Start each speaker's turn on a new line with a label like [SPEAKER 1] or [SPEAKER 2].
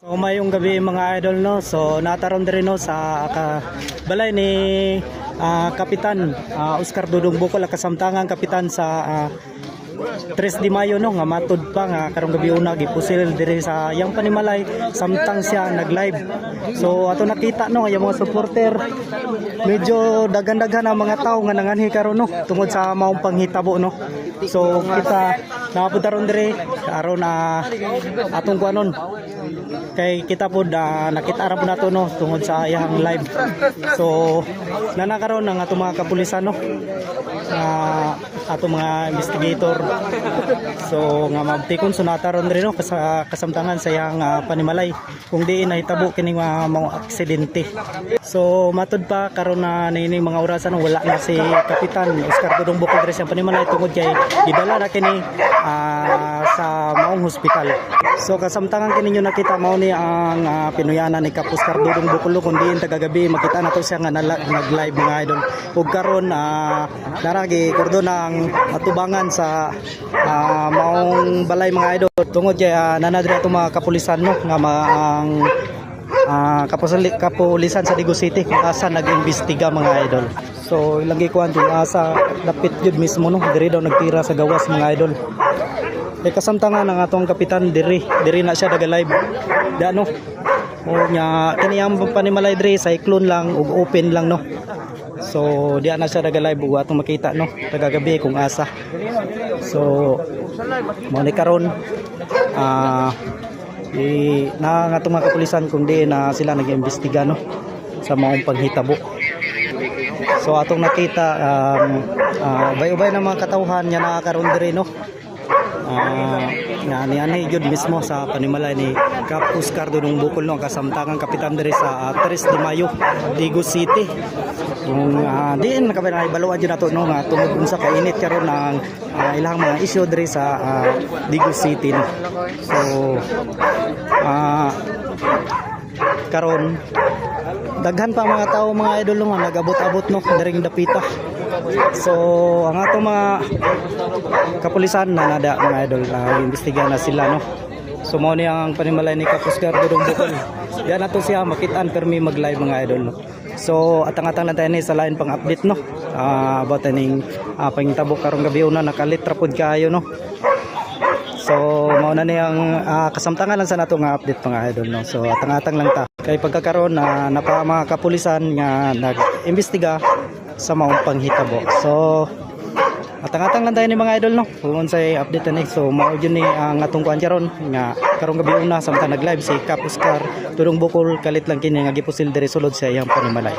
[SPEAKER 1] So mayong gabi mga idol no. So nataron din no sa ka, balay ni ah, Kapitan ah, Oscar Dudong Bukol ang kasamtangang kapitan sa ah, 3 de Mayo no nga matud pa nga karong gabi una gipusil diri sa yang panimalay samtang siya nag-live. So ato nakita no nga mga supporter. Medyo dagan-dagan ang mga tao nga nanganhi karon no tungod sa maong panghitabo no. So kita napunta ron diri aron na atong kuanon. Kay kita po da nakita ra po nato no tungod sa iyang live. So nanakaron ng ato mga kapulisan no. Nga ato mga investigator so nga mabtikon sunata ron rin no? Kasa kasamtangan sa iyang ah, panimalay. Kung di nahitabo kining mga mga aksidente. So matud pa karon na nining mga orasan wala na si kapitan Oscar Dudong Bukol diri sa panimalay. Tungod kay gidala na kini ah, sa maong hospital so kasamtangan kini nyo nakita mao ni ang ah, pinuyanan ni Kap Oscar Dudong Bukol kung diin tagagabi makita na to siya nga nag-live mga idol ug karon uh, naragi kordon ang atubangan sa ah, maong balay mga idol tungod kay uh, nanadri ato mga kapulisan no nga ma ang Ah, kapusali, kapulisan sa Digo City kung asa nag-imbestiga mga idol. So ilang gikuan kung asa dapit jud mismo no diri daw nagtira sa gawas mga idol. Kay kasamtangan ang atong kapitan diri, diri na siya daga live. Di ano? O nya kini ang panimalay diri cyclone lang ug open lang no. So di na siya daga live ug atong makita no tagagabi kung asa. So mo ni karon ah di na nga mga kapulisan kung di na sila nag-iimbestiga no sa maong paghitabo so atong nakita um, ah, ubay-ubay ng mga katawhan niya nakakaroon diri no Ah, nga ni ani jud mismo sa panimalay ni Kap Oscar Dudong Bukol no? Ang kasamtangang kapitan diri sa uh, 3 de Mayo Digo City. Kung uh, diin nakabay baluan jud nato no? Nga tungod unsa ka init karon ang ah, ilang mga issue diri sa ah, Digo City no? So ah karon. Daghan pa mga tao mga idol nga nagabot-abot no diring dapita. So ang ato mga kapulisan na nada mga idol uh, imbestiga na sila no. So mo ni ang panimalay ni Kapusgar Dudong Bukol. Yan nato siya makitaan permi mag live mga idol no. So atang-atang lang tayo ni sa line pang update no. Ah, about aning uh, pangtabok karong gabi una nakalitra pod kayo no. So mao na niyang ah, kasamtangan lang sa nato nga update mga idol no. So atang-atang lang ta. Kay pagkakaroon na napa mga kapulisan nga nag-imbestiga sa maong panghitabo. So atang-atang lang tayo ni mga idol no. Kung unsay update na next. So mao jud ni ang atong kuan karon nga karong gabi una samtang nag-live si Kap Oscar Tudong Bukol kalit lang kini nga gipusil diri sulod sa iyang panimalay.